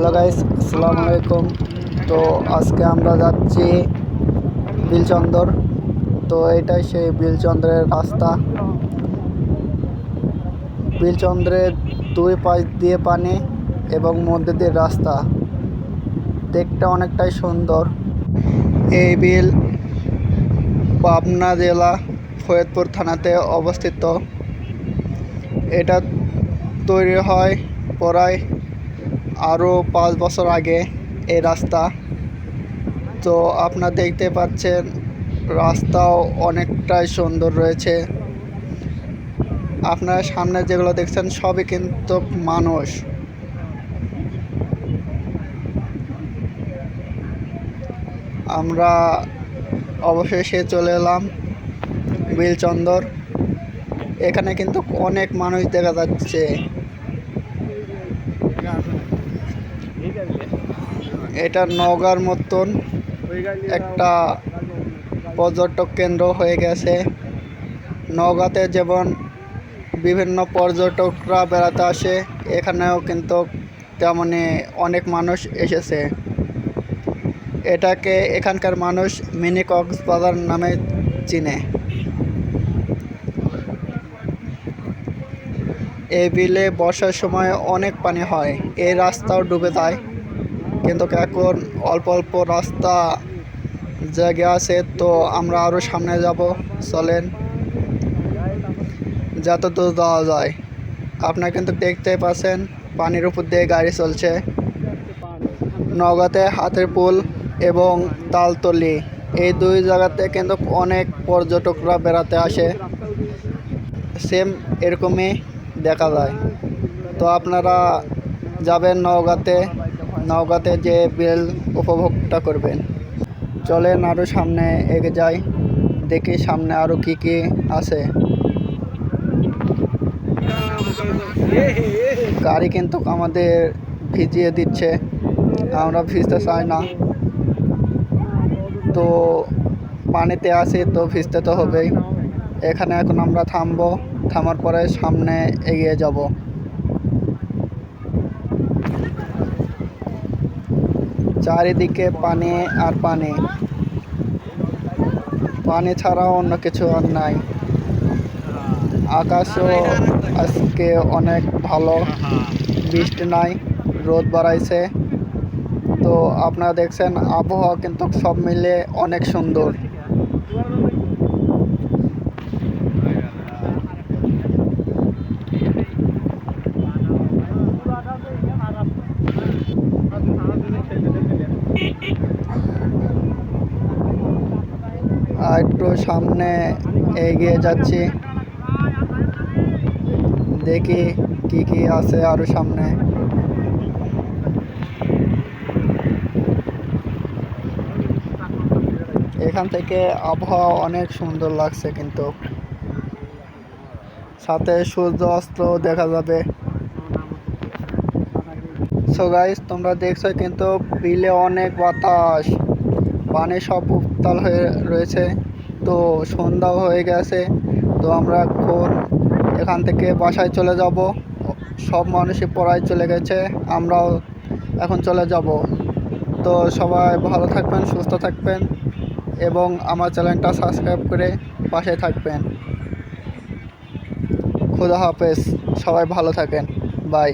Hello guys, আসসালামু আলাইকুম। তো আজকে আমরা যাচ্ছি বিলচন্দর। তো এটাই সেই বিলচন্দ্রের রাস্তা। বিলচন্দ্রের দুই পাশ দিয়ে পানি এবং মধ্যে দিয়ে রাস্তা। দেখতে অনেকটাই সুন্দর। এই বিল পাবনা জেলা ফরিদপুর থানাতে অবস্থিত। এটা তৈরি হয় প্রায় আরও পাঁচ বছর আগে এই রাস্তা। তো আপনারা দেখতে পাচ্ছেন, রাস্তাও অনেকটাই সুন্দর রয়েছে। আপনারা সামনে যেগুলো দেখছেন, সবই কিন্তু মানুষ। আমরা অবশেষে চলে এলাম বিলচন্দর। এখানে কিন্তু অনেক মানুষ দেখা যাচ্ছে। এটা নওগাঁর মতন একটা পর্যটক কেন্দ্র হয়ে গেছে। নওগাঁতে যেমন বিভিন্ন পর্যটকরা বেড়াতে আসে, এখানেও কিন্তু তেমনি অনেক মানুষ এসেছে। এটাকে এখানকার মানুষ মিনি কক্সবাজার নামে চিনে। এই বিলে বর্ষার সময় অনেক পানি হয়, এই রাস্তাও ডুবে যায়। কিন্তু এখন অল্প অল্প রাস্তা জায়গা আছে, তো আমরা আরও সামনে যাব। চলেন। যত দূর যাওয়া যায়। আপনারা কিন্তু দেখতে পাচ্ছেন, পানির উপর দিয়ে গাড়ি চলছে। নওগাঁতে হাতের পুল এবং তালতলি, এই দুই জায়গাতে কিন্তু অনেক পর্যটকরা বেড়াতে আসে। সেম এরকমই দেখা যায়। তো আপনারা যাবেন নওগাঁতে। নওগাঁতে যে বিল উপভোগটা করবেন। চলেন আরও সামনে এগে যাই। দেখি সামনে আরও কি কি আছে। গাড়ি কিন্তু আমাদের ভিজিয়ে দিচ্ছে। আমরা ভিজতে চাই না। তো পানিতে আসি তো ভিজতে তো হবেই। এখানে এখন আমরা থামবো। থামার পরে সামনে এগিয়ে যাব। চারিদিকে পানি আর পানি। পানি ছাড়াও অন্য কিছু আর নাই। আকাশও আজকে অনেক ভালো। বৃষ্টি নাই, রোদ বাড়াইছে। তো আপনারা দেখছেন, আবহাওয়া কিন্তু সব মিলে অনেক সুন্দর। আর একটু সামনে এগিয়ে যাচ্ছি। দেখি কি কি আছে আরও সামনে। এখান থেকে আবহাওয়া অনেক সুন্দর লাগছে কিন্তু। সাথে সূর্য অস্ত দেখা যাবে। সো গাইস তোমরা দেখছ কিন্তু বিলে অনেক বাতাস। পানি সব উত্তাল হয়ে রয়েছে। তো সন্ধ্যাও হয়ে গেছে। তো আমরা এখন এখান থেকে বাসায় চলে যাব। সব মানুষই পড়ায় চলে গেছে। আমরাও এখন চলে যাব। তো সবাই ভালো থাকবেন, সুস্থ থাকবেন এবং আমার চ্যানেলটা সাবস্ক্রাইব করে পাশে থাকবেন। খুদা হাফেজ। সবাই ভালো থাকেন। বাই।